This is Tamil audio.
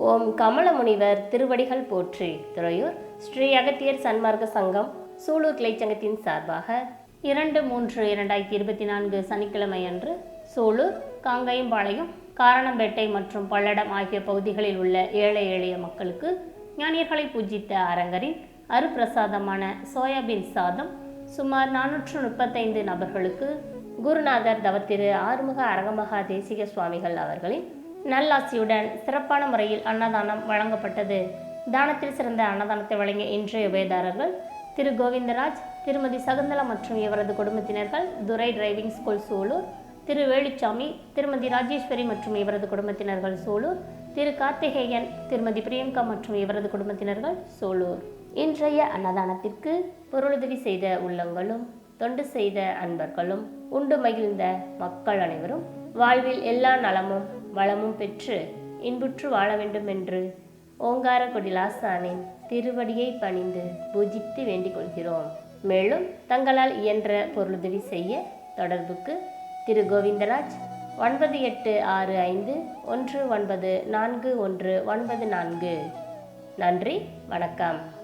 ஓம் கமல முனிவர் திருவடிகள் போற்றி. துறையூர் ஸ்ரீ அகத்தியர் சன்மார்க்க சங்கம் சூலூர் கிளைச்சங்கத்தின் சார்பாக இரண்டு மூன்று இரண்டாயிரத்தி இருபத்தி நான்கு சனிக்கிழமை அன்று சூலூர் காங்கயம்பாளையம் காரணம்பேட்டை மற்றும் பல்லடம் ஆகிய பகுதிகளில் உள்ள ஏழை எளிய மக்களுக்கு ஞானியர்களை பூஜித்த அரங்கரின் அருப்பிரசாதமான சோயாபீன் சாதம் சுமார் நானூற்று முப்பத்தைந்து நபர்களுக்கு குருநாதர் தவத்திரு ஆறுமுக அரங்கமகா தேசிக சுவாமிகள் அவர்களின் நல்லாசியுடன் சிறப்பான முறையில் அன்னதானம் வழங்கப்பட்டது. தானத்தில் சிறந்த அன்னதானத்தை வழங்கிய இன்றைய உபயதாரர்கள் திரு கோவிந்தராஜ் திருமதி சகுந்தலா மற்றும் இவரது குடும்பத்தினர்கள் துரை டிரைவிங் ஸ்கூல் சூலூர் திரு வேலுச்சாமி திருமதி ராஜேஸ்வரி மற்றும் இவரது குடும்பத்தினர்கள் சூலூர் திரு கார்த்திகேயன் திருமதி பிரியங்கா மற்றும் இவரது குடும்பத்தினர்கள் சூலூர். இன்றைய அன்னதானத்திற்கு பொருளுதவி செய்த உள்ளங்களும் தொண்டு செய்த அன்பர்களும் உண்டு மகிழ்ந்த மக்கள் அனைவரும் வாழ்வில் எல்லா நலமும் வளமும் பெற்று இன்புற்று வாழ வேண்டும் என்று ஓங்கார கொடிலாசானின் திருவடியை பணிந்து பூஜித்து வேண்டிக் கொள்கிறோம். மேலும் தங்களால் இயன்ற பொருளுதவி செய்ய தொடர்புக்கு திரு கோவிந்தராஜ் ஒன்பது எட்டு ஆறு ஐந்து ஒன்று ஒன்பது நான்கு ஒன்று ஒன்பது நான்கு. நன்றி வணக்கம்.